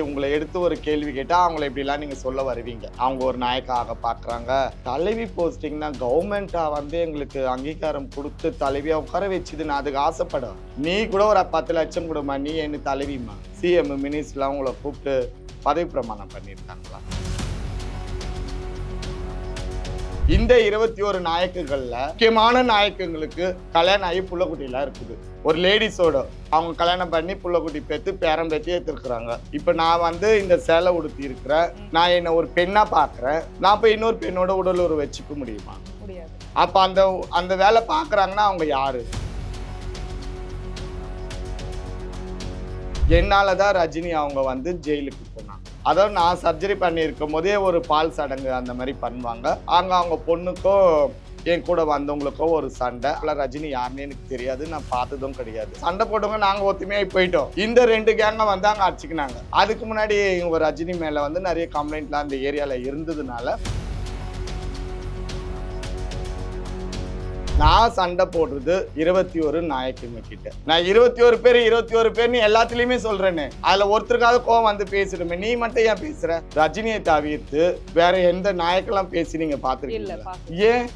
உங்களை எடுத்து ஒரு கேள்வி கேட்டால் அவங்கள இப்படிலாம் நீங்கள் சொல்ல வருவீங்க. அவங்க ஒரு நாயக்காக பார்க்குறாங்க தலைவி போஸ்டிங்னா கவர்மெண்ட்டாக வந்து எங்களுக்கு அங்கீகாரம் கொடுத்து தலைவியாக உட்கார வச்சுது நான் அதுக்கு ஆசைப்படும். நீ கூட ஒரு பத்து லட்சம் கொடுமா நீ என்ன தலைவிமா சிஎம் மினிஸ்டர்லாம் உங்களை கூப்பிட்டு பதவி பிரமாணம் பண்ணியிருக்காங்களா? இந்த இருபத்தி ஒரு நாயக்குகள்ல முக்கியமான நாயக்குங்களுக்கு கல்யாணம் ஆகி புள்ளக்குட்டிலாம் இருக்குது. ஒரு லேடிஸோட அவங்க கல்யாணம் பண்ணி புள்ளக்குட்டி பெற்று பேரம் பேத்தி எடுத்துருக்குறாங்க இப்போ நான் வந்து இந்த சேலை உடுத்தி இருக்கிறேன் நான் என்னை ஒரு பெண்ணா பார்க்குறேன். நான் போய் இன்னொரு பெண்ணோட உடல் உறவு வச்சுக்க முடியுமா? முடியாது. அப்போ அந்த அந்த வேலை பார்க்குறாங்கன்னா அவங்க யாரு? என்னால தான் ரஜினி அவங்க வந்து ஜெயிலுக்கு போனாங்க. அதாவது நான் சர்ஜரி பண்ணியிருக்கும் போதே ஒரு பால் சடங்கு அந்த மாதிரி பண்ணுவாங்க. அங்கே அவங்க பொண்ணுக்கோ என் கூட வந்தவங்களுக்கோ ஒரு சண்டை. இல்லை ரஜினி யாருன்னு எனக்கு தெரியாது. நான் பார்த்ததும் கிடையாது. சண்டை போட்டவங்க நாங்கள் ஒத்துமையாகி போயிட்டோம். இந்த ரெண்டு கேங்கை வந்து அங்கே அடிச்சுக்கினாங்க. அதுக்கு முன்னாடி இவங்க ரஜினி மேலே வந்து நிறைய கம்ப்ளைண்ட்லாம் அந்த ஏரியாவில் இருந்ததுனால நான் சண்டை போடுறது இருபத்தி ஒரு நாயக்குங்க கிட்ட. நான் இருபத்தி ஒரு பேர் இருபத்தி ஒரு பேர்னு எல்லாத்துலயுமே சொல்றேன்னு அதுல ஒருத்தருக்காவது கோவம் வந்து பேசிடுமே. நீ மட்டும் ஏன் பேசுற? ரஜினியை தவிர்த்து வேற எந்த நாயக்கெல்லாம் பேசி நீங்க பாத்துருக்கீங்க ஏன்?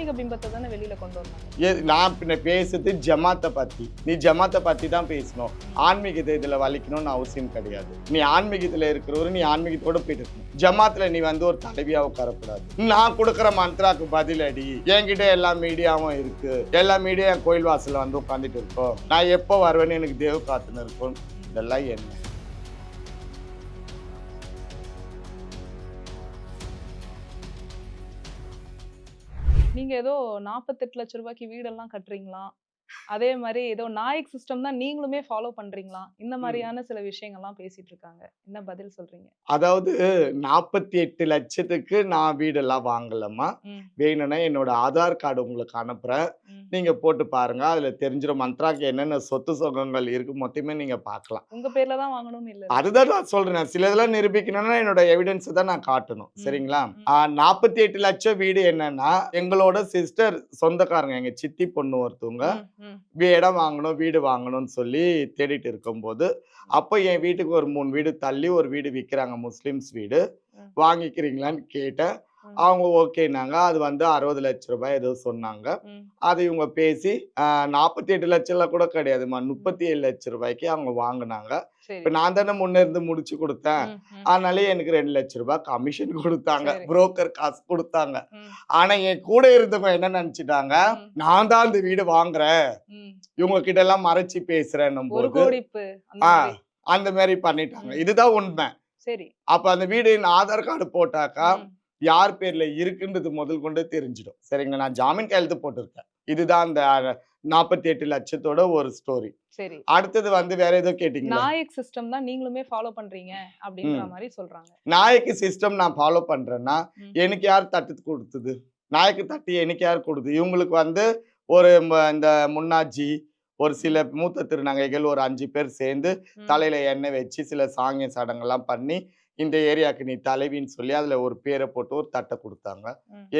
ஆன்மீக பிம்பத்தை தானே வெளியில கொண்டு வந்தாங்க? நான் பின்ன பேசுறது ஜமாத்தை பத்தி. நீ ஜமாத்தை பத்தி தான் பேசணும். ஆன்மீகத்தை இதுல வலிக்கணும்னு அவசியம் கிடையாது. நீ ஆன்மீகத்துல இருக்கிறவரு நீ ஆன்மீகத்தோட போயிட்டு இருக்கணும் ஜமாத்துல நீ வந்து ஒரு தலைவியா உட்காரக்கூடாது. நான் கொடுக்குற மந்த்ராக்கு பதிலடி. என்கிட்ட எல்லா மீடியாவும் இருக்கு. எல்லா மீடியா என் கோயில் வாசல்ல வந்து உட்காந்துட்டு இருக்கோம். நான் எப்போ வருவேன்னு எனக்கு தேவ காத்துன்னு இருக்கும். இதெல்லாம் என்ன? நீங்க ஏதோ நாற்பத்தெட்டு லட்ச ரூபாய்க்கு வீடெல்லாம் கட்டுறீங்களா? அதே மாதிரி ஏதோ நாயக் சிஸ்டம் தான் நீங்களுமே ஃபாலோ பண்றீங்களா? இந்த மாதிரியான சில விஷயங்கள்லாம் பேசிட்டு இருக்காங்க. என்ன பதில் சொல்றீங்க? அதாவது நாற்பத்தி எட்டு லட்சத்துக்கு நான் வீடெல்லாம் வாங்கலம்மா. வேணும்னா என்னோட ஆதார் கார்டு உங்களுக்கு அனுப்புறேன். ம். நீங்க போட்டு பாருங்க அதுல தெரிஞ்சிடும் மந்த்ராக்கு என்னென்ன சொத்து சுகங்கள் இருக்கு மொத்தமே நீங்க பார்க்கலாம் உங்க பேர்ல தான் வாங்கணும்னு இல்ல அதுதான் நான் சொல்றேன் சில இதெல்லாம் நிரூபிக்கணும்னா என்னோட எவிடன்ஸ் தான் நான் காட்டணும் சரிங்களா. நாற்பத்தி எட்டு லட்சம் வீடு என்னன்னா எங்களோட சிஸ்டர் சொந்தக்காரங்க எங்க சித்தி பொண்ணு ஒருத்தவங்க இடம் வாங்கணும் வீடு வாங்கணும்னு சொல்லி தேடிட்டு இருக்கும்போது அப்போ என் வீட்டுக்கு ஒரு மூணு வீடு தள்ளி ஒரு வீடு விற்கிறாங்க முஸ்லிம்ஸ் வீடு. வாங்கிக்கிறீங்களான்னு கேட்டேன். அவங்க ஓகேனாங்க அது வந்து அறுபது லட்ச ரூபாய் ஏதோ சொன்னாங்க. அது இவங்க பேசி நாற்பத்தி எட்டு லட்சம்லாம் கூட கிடையாதுமா முப்பத்தி ஏழு லட்ச ரூபாய்க்கு அவங்க வாங்கினாங்க. இப்போ நான் தானே முன்ன இருந்து முடிச்சு கொடுத்தேன். அதனால எனக்கு ரெண்டு லட்ச ரூபாய் கமிஷன் கொடுத்தாங்க. புரோக்கர் காசு கொடுத்தாங்க. ஆனா என் கூட இருந்தவங்க என்ன நினைச்சிட்டாங்க? நான் தான் அந்த வீடு வாங்குறேன். இவங்க கிட்ட எல்லாம் மறைச்சு பேசுறேன்னும் போது கோடிப்பு அந்த மாதிரி. பண்ணிட்டாங்க. இதுதான் உண்மை. சரி. அப்ப அந்த வீடு ஆதார் கார்டு போட்டாக்கா யார் பேர்ல இருக்குன்றது முதல் கொண்டு தெரிஞ்சிடும். சரிங்களா? நான் ஜாமீன் கையெழுத்து போட்டிருக்கேன். இதுதான் அந்த நாற்பத்தி எட்டு லட்சத்தோட ஒரு ஸ்டோரி சரி. அடுத்தது வந்து வேற ஏதோ கேட்டீங்களா? நாயக் சிஸ்டம் தான் நீங்களுமே ஃபாலோ பண்றீங்க அப்படின்ற ம். மாதிரி சொல்றாங்க. நாயக்கு சிஸ்டம் நான் ஃபாலோ பண்றேன்னா. எனக்கு யார் தட்டு கொடுத்தது? நாயக்கு தட்டி எனக்கு யார் கொடுத்தது? இவங்களுக்கு வந்து ஒரு இந்த முன்னாஜி ஒரு சில மூத்த திருநங்கைகள் ஒரு அஞ்சு பேர் சேர்ந்து தலையில எண்ணெய் வச்சு சில சாங்கிய சடங்கெல்லாம் பண்ணி இந்த ஏரியாக்கு நீ தலைவின்னு சொல்லி அதுல ஒரு பேரை போட்டு ஒரு தட்டை கொடுத்தாங்க.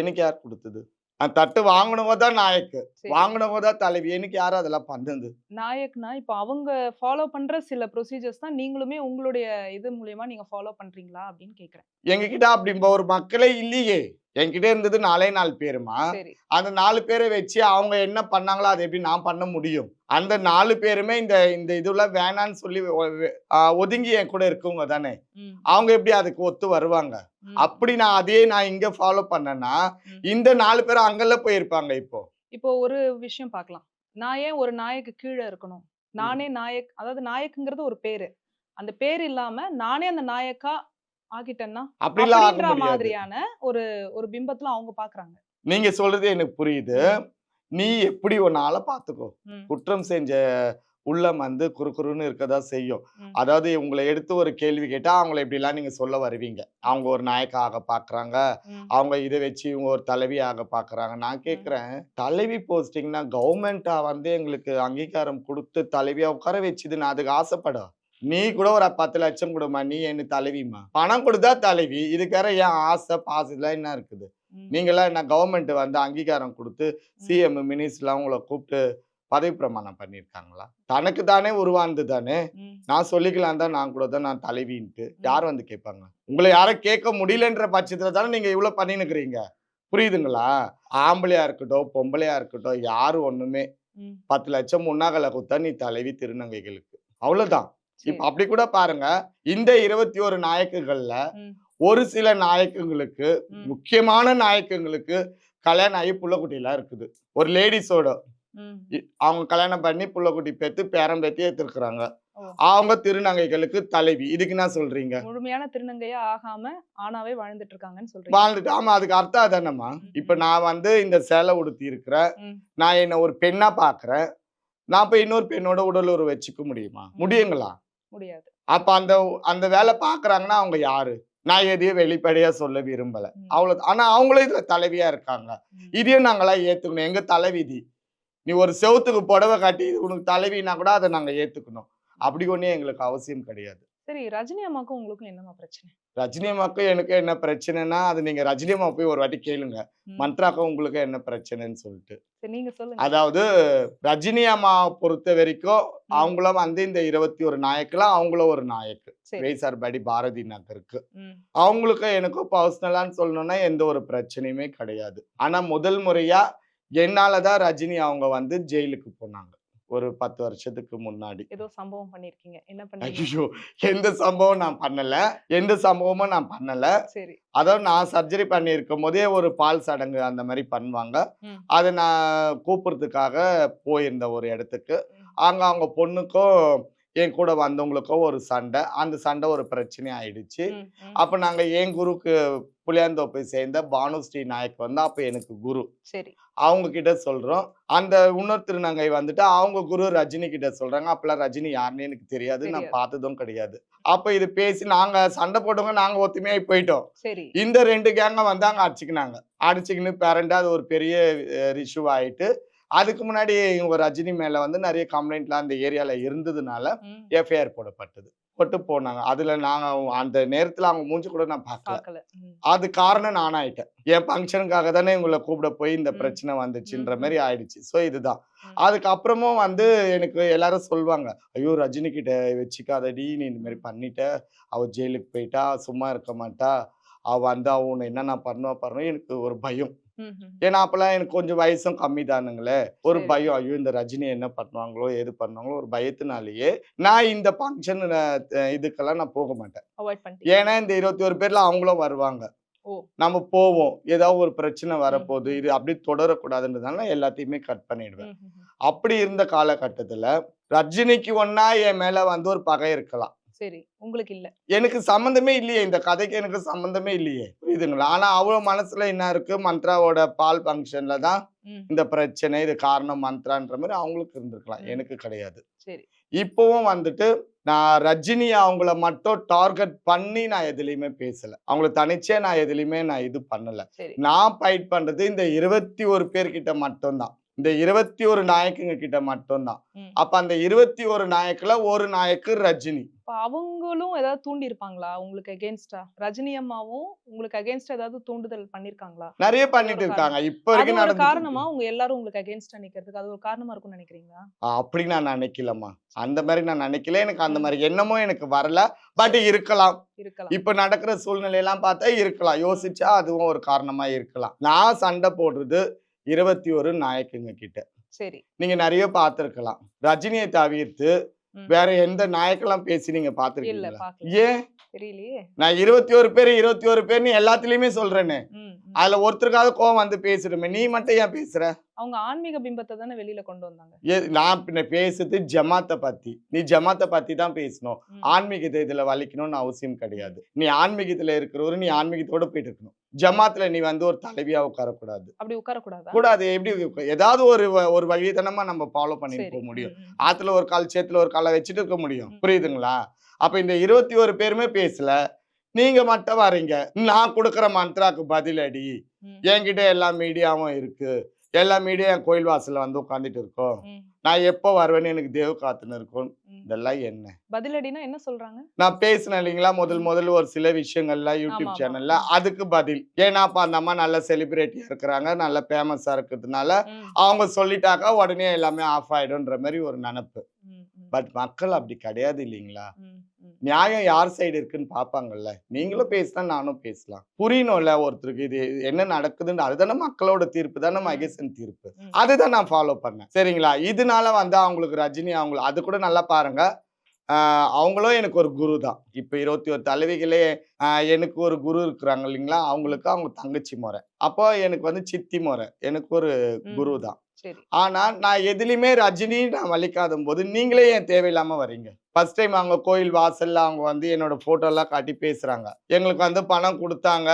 எனக்கு யார் கொடுத்தது? அந்த தட்டு வாங்கினவங்க தான் நாயக்கு. சரி. வாங்கினவங்க தான் தலைவி. எனக்கு யாரும் அதெல்லாம் பண்ணுது? நாயக்னா இப்போ அவங்க ஃபாலோ பண்ற சில ப்ரொசீஜர்ஸ் தான் நீங்களுமே உங்களுடைய இது மூலியமா நீங்க ஃபாலோ பண்றீங்களா அப்படின்னு கேக்குறேன். எங்ககிட்ட அப்படி ஒரு மக்களே இல்லையே. என்கிட்ட இருந்தது நாலே நாலு பேருமா? அந்த நாலு பேரை வச்சு அவங்க என்ன பண்ணாங்களோ அதை எப்படி நான் பண்ண முடியும்? அந்த நாலு பேருமே இந்த இந்த இதுல வேணான்னு சொல்லி ஒதுங்கி என் கூட இருக்கவங்க தானே? அவங்க எப்படி அதுக்கு ஒத்து வருவாங்க? அப்படி நான் அதே நான் இங்க ஃபாலோ பண்ணேன்னா. இந்த நாலு பேரும் அங்கெல்ல போயிருப்பாங்க இப்போ. இப்போ ஒரு விஷயம் பார்க்கலாம் நான் ஏன் ஒரு நாயக்கு கீழே இருக்கணும்? நானே நாயக் அதாவது நாயக்குங்கிறது ஒரு பேரு. அந்த பேர் இல்லாம நானே அந்த நாயக்கா ஆகிட்டேன்னா அப்படின்ற மாதிரியான ஒரு ஒரு பிம்பத்துல அவங்க பாக்குறாங்க. நீங்க சொல்றது எனக்கு புரியுது. நீ எப்படி ஆளை பாத்துக்கோ. குற்றம் செஞ்ச உள்ளம் வந்து குறுகுறுன்னு இருக்கதா செய்யும். அதாவது உங்களை எடுத்து ஒரு கேள்வி கேட்டா அவங்கள இப்படிலாம் நீங்க சொல்ல வருவீங்க. அவங்க ஒரு நாயக்காக பாக்குறாங்க. அவங்க இதை வச்சு இவங்க ஒரு தலைவியாக பாக்குறாங்க. நான் கேக்குறேன். தலைவி போஸ்டிங்னா கவர்மெண்டா வந்து எங்களுக்கு அங்கீகாரம் கொடுத்து தலைவியா உட்கார வச்சுது நான் அதுக்கு ஆசைப்படும். நீ கூட ஒரு பத்து லட்சம் கொடுமா நீ என்ன தலைவிமா பணம் கொடுத்தா தலைவி. இதுக்கு வேற ஏன் ஆசை பாசம் இதெல்லாம் என்ன இருக்குது? நீங்களாம் என்ன கவர்மெண்ட் வந்து அங்கீகாரம் கொடுத்து சிஎம் மினிஸ்டர்லாம் உங்களை கூப்பிட்டு பதவி பிரமாணம் பண்ணியிருக்காங்களா? தனக்கு தானே உருவானது தானே. நான் சொல்லிக்கலாம் தான் நான் கூட தான் நான் தலைவின்ட்டு. யார் வந்து கேட்பாங்க? உங்களை யாரும் கேட்க முடியலன்ற பட்சத்துல தானே நீங்க இவ்வளவு பண்ணினுக்கிறீங்க புரியுதுங்களா? ஆம்பளையா இருக்கட்டும் பொம்பளையா இருக்கட்டும் யாரும் ஒண்ணுமே. பத்து லட்சம் முன்னாகல குத்தா நீ தலைவி திருநங்கைகளுக்கு. அவ்வளவுதான். இப்ப அப்படி கூட பாருங்க. இந்த இருபத்தி ஒரு நாயக்குகள்ல. ஒரு சில நாயக்குங்களுக்கு. முக்கியமான நாயக்குங்களுக்கு கல்யாணம் ஆகி புள்ளக்குட்டிலாம் இருக்குது. ஒரு லேடிஸோட. அவங்க கல்யாணம் பண்ணி புள்ளக்குட்டி பெத்து பேரம் பேத்தி ஏத்துருக்குறாங்க. அவங்க திருநங்கைகளுக்கு தலைவி. இதுக்கு என்ன சொல்றீங்க? முழுமையான திருநங்கையா ஆகாம ஆணாவே வாழ்ந்துட்டு இருக்காங்கன்னு சொல்றீங்க. வாழ்ந்துட்டு ஆமா அதுக்கு அர்த்தம் அதானம்மா? இப்ப. நான் வந்து இந்த சேலை உடுத்தி இருக்கிறேன். நான் என்ன ஒரு பெண்ணா பாக்குறேன். நான் இப்ப இன்னொரு பெண்ணோட உடல் வச்சுக்க முடியுமா. முடியுங்களா? முடியாது. அப்ப அந்த அந்த வேலை பாக்குறாங்கன்னா அவங்க யாரு? நான் எதையும் வெளிப்படையா சொல்ல விரும்பல. அவ்வளவு ஆனா அவங்களும் இதுல தலைவியா இருக்காங்க. இதையும் நாங்களாம் ஏத்துக்கணும். எங்க தலைவிதி? நீ ஒரு செவுத்துக்கு புடவை காட்டி உனக்கு தலைவினா கூட அதை நாங்க ஏத்துக்கணும். அப்படி ஒண்ணே எங்களுக்கு அவசியம் கிடையாது. சரி ரஜினி அம்மாக்கும் உங்களுக்கும் என்னமா பிரச்சனை? ரஜினி அம்மாக்கும் எனக்கு என்ன பிரச்சனைனா அது நீங்க ரஜினி அம்மா போய் ஒரு வாட்டி கேளுங்க. மந்த்ராக்கும் உங்களுக்கு என்ன பிரச்சனைன்னு சொல்லிட்டு. நீங்க சொல்லுங்க. அதாவது ரஜினி அம்மா பொறுத்த வரைக்கும் அவங்களும் வந்து இந்த இருபத்தி ஒரு நாயக்குல அவங்களும் ஒரு நாயக்கு. சரி. வேசார்பாடி பாரதி நகருக்கு. ம். அவங்களுக்கும் எனக்கும் பர்சனலான்னு சொல்லணும்னா எந்த ஒரு பிரச்சனையுமே கிடையாது. ஆனா முதல் முறையா என்னாலதான் ரஜினி அவங்க வந்து ஜெயிலுக்கு போனாங்க. ஒரு பத்து வருஷத்துக்கு முன்னாடி. ஏதோ சம்பவம் பண்ணிருக்கீங்க. என்ன பண்ணீங்க? ஐயோ எந்த சம்பவம் நான் பண்ணல. எந்த சம்பவமும் நான் பண்ணல. சரி. அதாவது நான் சர்ஜரி பண்ணியிருக்கும் போதே ஒரு பால் சடங்கு அந்த மாதிரி பண்ணுவாங்க. அதை நான் கூப்பிடுறதுக்காக போயிருந்தேன் ஒரு இடத்துக்கு. அங்க அவங்க பொண்ணுக்கும் என் கூட வந்தவங்களுக்கும் ஒரு சண்டை அந்த சண்டை ஒரு பிரச்சனை ஆயிடுச்சு. அப்ப நாங்க என் குருக்கு புளியாந்தோப்பை சேர்ந்த பானுஸ்ரீ நாயக் வந்து அப்ப எனக்கு குரு. சரி. அவங்க கிட்ட சொல்றோம். அந்த இன்னொரு திருநங்கை வந்துட்டு அவங்க குரு ரஜினி கிட்ட சொல்றாங்க. அப்பெல்லாம் ரஜினி யாருன்னு எனக்கு தெரியாது. நான். பார்த்ததும் கிடையாது. அப்ப இது பேசி நாங்க சண்டை போட்டவங்க நாங்க ஒத்துமையாகி போயிட்டோம். இந்த ரெண்டு கேங்க வந்து அங்க அடிச்சுக்கினாங்க. அடிச்சுக்கின்னு பேரண்டா அது ஒரு பெரிய ரிஷ்யூ ஆயிட்டு அதுக்கு முன்னாடி இவங்க ரஜினி மேல வந்து நிறைய கம்ப்ளைண்ட்லாம் அந்த ஏரியால இருந்ததுனால. எஃப்ஐஆர் போடப்பட்டது போட்டு போனாங்க அதுல நாங்க அந்த நேரத்துல அவங்க மூஞ்சி கூட நான் பார்க்கல. அது காரணம் நான் ஆயிட்டேன் என் ஃபங்க்ஷனுக்காக தானே இவங்களை கூப்பிட போய் இந்த. பிரச்சனை வந்துச்சுன்ற மாதிரி ஆயிடுச்சு ஸோ இதுதான். அதுக்கப்புறமும் வந்து எனக்கு எல்லாரும் சொல்லுவாங்க ஐயோ ரஜினி கிட்ட வச்சுக்காதடி நீ இந்த மாதிரி பண்ணிட்ட அவ ஜெயிலுக்கு போயிட்டா சும்மா இருக்க மாட்டா அவ வந்து உன்னை என்னென்ன பண்ணுவா பண்ணுவா எனக்கு ஒரு பயம். ஏன்னா அப்பெல்லாம் எனக்கு கொஞ்சம் வயசும் கம்மி தானுங்களே ஒரு. பயம் ஐயோ இந்த ரஜினி என்ன பண்ணுவாங்களோ எது பண்ணுவாங்களோ ஒரு பயத்தினாலேயே நான் இந்த ஃபங்க்ஷன் இதுக்கெல்லாம் நான் போக மாட்டேன் ஏன்னா இந்த இருபத்தி ஒரு பேர்ல அவங்களும் வருவாங்க. நம்ம போவோம் ஏதாவது ஒரு பிரச்சனை வரப்போகுது. இது அப்படி தொடரக்கூடாதுன்றதுனால எல்லாத்தையுமே கட் பண்ணிடுவேன். அப்படி இருந்த காலகட்டத்துல ரஜினிக்கு ஒன்னா என் மேல வந்து ஒரு பகை இருக்கலாம் சரி உங்களுக்கு இல்ல. எனக்கு சம்மந்தமே இல்லையே இந்த கதைக்கு எனக்கு சம்மந்தமே இல்லையே. புரியுதுங்களா? ஆனா அவ்வளவு மனசுல என்ன இருக்கு? மந்த்ராவோட பால் ஃபங்க்ஷன்ல தான். இந்த பிரச்சனை இது காரணம் மந்த்ரான்ற மாதிரி அவங்களுக்கு இருந்திருக்கலாம். எனக்கு கிடையாது. சரி. இப்பவும் வந்துட்டு நான் ரஜினி அவங்கள மட்டும் டார்கெட் பண்ணி நான் எதுலையுமே பேசல. அவங்கள தனிச்சே நான் எதுலையுமே நான் இது பண்ணல. நான் ஃபைட் பண்றது இந்த இருபத்தி ஒரு பேர்கிட்ட மட்டும்தான். இந்த இருபத்தி ஒரு நாயக்குங்க கிட்ட மட்டும்தான். அப்ப அந்த இருபத்தி ஒரு நாயக்குல ஒரு நாயக்கு ரஜினி. இப்ப அவங்களும் ஏதாவது தூண்டி இருப்பாங்களா உங்களுக்கு அகேன்ஸ்டா ரஜினி அம்மாவும் உங்களுக்கு அகேன்ஸ்டா ஏதாவது தூண்டுதல் பண்ணிருக்காங்களா நிறைய பண்ணிட்டு இருக்காங்க இப்ப வரைக்கும் ஒரு காரணமா. உங்க எல்லாரும் உங்களுக்கு அகேன்ஸ்டா நிக்கிறதுக்கு அது ஒரு காரணமா இருக்கும்னு நினைக்கிறீங்களா? அப்படி நான் நினைக்கலம்மா. அந்த மாதிரி நான் நினைக்கல. எனக்கு அந்த. மாதிரி எண்ணமும் எனக்கு வரல. பட் இருக்கலாம். இருக்கலாம். இப்ப நடக்கிற சூழ்நிலையெல்லாம் பார்த்தா இருக்கலாம். யோசிச்சா அதுவும் ஒரு காரணமா இருக்கலாம். நான் சண்டை போடுறது இருபத்தி ஒரு நாயக்குங்க கிட்ட. சரி. நீங்க நிறைய பார்த்திருக்கலாம். ரஜினியை தவிர்த்து. வேற எந்த நாயக்கெல்லாம் பேசி நீங்க பாக்கல ஏன்? நான் இருபத்தி ஒரு பேர் இருபத்தி ஒரு பேர்னு எல்லாத்துலயுமே சொல்றேனே. ம், ம். அதுல ஒருத்தருக்காவது கோவம் வந்து பேசுறமே நீ மட்டும் ஏன் பேசுற? அவங்க ஆன்மீக பிம்பத்தை தானே வெளியில கொண்டு வந்தாங்க. நான் பின்ன பேசுறது ஜமாத்தை பத்தி. நீ ஜமாத்தை பத்தி தான் பேசணும். ஆன்மீகத்தை இதுல வலிக்கணும்னு அவசியம் கிடையாது. நீ ஆன்மீகத்துல இருக்கிறவரு நீ ஆன்மீகத்தோட போயிட்டு இருக்கணும். ஜமாத்துல நீ வந்து ஒரு தலைவியா உட்காரக்கூடாது. அப்படி உட்கார கூடாதா. கூடாது எப்படி ஏதாவது ஒரு ஒரு வழித்தனமா நம்ம ஃபாலோ பண்ணிட்டு போக முடியும். ஆத்துல ஒரு கால் சேத்துல ஒரு காலை வச்சுட்டு இருக்க முடியும். புரியுதுங்களா? அப்ப இந்த இருபத்தி ஒரு பேருமே பேசல. நீங்க மட்டும் வரீங்க. நான் கொடுக்குற மந்த்ராக்கு பதிலடி. என்கிட்ட எல்லா மீடியாவும் இருக்கு. எல்லா மீடியா என் கோயில் வாசல்ல வந்து உட்காந்துட்டு இருக்கோம். நான் எப்போ வருவேன்னு எனக்கு தேவ காத்துன்னு இருக்கும். இதெல்லாம் என்ன? பதிலடினா என்ன சொல்றாங்க? நான் பேசினேன் இல்லைங்களா? முதல் முதல்ல ஒரு சில விஷயங்கள்ல யூடியூப். சேனல்ல. அதுக்கு பதில். ஏன்னா அப்ப அந்த அம்மா நல்ல செலிபிரிட்டியா இருக்கிறாங்க. நல்ல ஃபேமஸா இருக்கிறதுனால அவங்க சொல்லிட்டாக்கா உடனே எல்லாமே ஆஃப் ஆயிடும்ன்ற மாதிரி ஒரு நினப்பு. பட் மக்கள் அப்படி கிடையாது இல்லைங்களா. நியாயம் யார் சைடு இருக்குன்னு பார்ப்பாங்கல்ல? நீங்களும் பேசினா நானும் பேசலாம். புரியணும்ல ஒருத்தருக்கு இது என்ன நடக்குதுன்னு. அதுதானே மக்களோட தீர்ப்பு தானே. மகேசன் தீர்ப்பு. அதுதான் நான் ஃபாலோ பண்ணேன். சரிங்களா? இதனால வந்து அவங்களுக்கு ரஜினி அவங்க அது கூட நல்லா பாருங்க. ஆஹ் அவங்களும் எனக்கு ஒரு குரு தான். இப்போ இருபத்தி ஒரு தலைவிகளே ஆஹ் எனக்கு ஒரு குரு இருக்கிறாங்க இல்லைங்களா? அவங்களுக்கு அவங்க தங்கச்சி முறை. அப்போ எனக்கு வந்து சித்தி முறை. எனக்கு ஒரு. குரு தான். ஆனா நான் எதுலையுமே ரஜினி நான் வலிக்காத போது நீங்களே ஏன் தேவையில்லாம வரீங்க ஃபர்ஸ்ட் டைம் அவங்க கோயில் வாசல்ல அவங்க வந்து என்னோட போட்டோ எல்லாம் காட்டி பேசுறாங்க. எங்களுக்கு வந்து பணம் கொடுத்தாங்க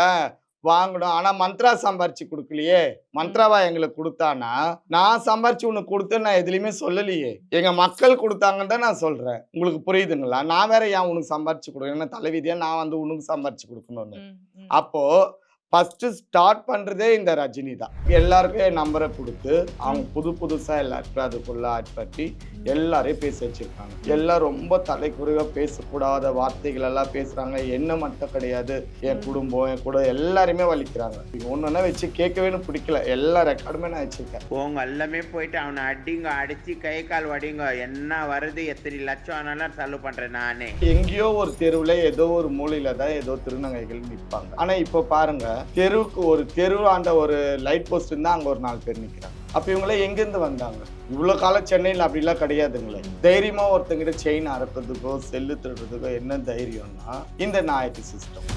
வாங்கணும் ஆனா மந்த்ரா சம்பாரிச்சு கொடுக்கலையே. மந்த்ராவா எங்களுக்கு கொடுத்தானா நான் சம்பாரிச்சு உனக்கு கொடுத்து நான் எதுலையுமே சொல்லலையே. எங்க மக்கள் கொடுத்தாங்கன்னு தான் நான் சொல்றேன். உங்களுக்கு புரியுதுங்களா? நான் வேற ஏன் உனக்கு சம்பாரிச்சு கொடுக்கணும்? என்ன தலைவிதியா நான் வந்து உனக்கு சம்பாரிச்சு கொடுக்கணும்னு. ம், ம். அப்போ ஃபர்ஸ்ட் ஸ்டார்ட் பண்றதே இந்த ரஜினி தான் எல்லாருக்கும் என் நம்பரை கொடுத்து அவங்க புது புதுசா எல்லாருக்கும் அதுக்குள்ள ஆட் பண்ணி எல்லாரையும் பேச வச்சிருக்காங்க. எல்லாம் ரொம்ப தலைக்குறைவா பேசக்கூடாத வார்த்தைகள் எல்லாம் பேசுறாங்க. என்ன மட்டும் கிடையாது. என் குடும்பம் என் கூட எல்லாருமே வலிக்கிறாங்க. ஒன்னொன்னா வச்சு கேட்கவே எனக்கு பிடிக்கல. எல்லா ரெக்கார்டுமே நான் வச்சிருக்கேன். உங்க எல்லாமே போயிட்டு அவனை அடிங்க அடிச்சு கை கால் வடிங்க. என்ன வருது எத்தனை லட்சம் ஆனாலும் செலவு பண்றேன் நானே. எங்கேயோ ஒரு தெருவுல ஏதோ ஒரு மூலையில தான் ஏதோ திருநங்கைகள் நிற்பாங்க ஆனா இப்போ பாருங்க தெருவுக்கு ஒரு தெருவாண்ட ஒரு லைட் போஸ்ட் இருந்தா அங்க ஒரு நாலு பேர் நிக்கிறாங்க. அப்போ இவங்களாம் எங்கேருந்து வந்தாங்க? இவ்வளோ காலம் சென்னையில் அப்படிலாம் கிடையாதுங்களே. தைரியமாக ஒருத்தங்கிட்ட செயின் அறுக்கிறதுக்கோ செல்லு திருடுறதுக்கோ என்ன தைரியம்னா இந்த நாயக்கு சிஸ்டம்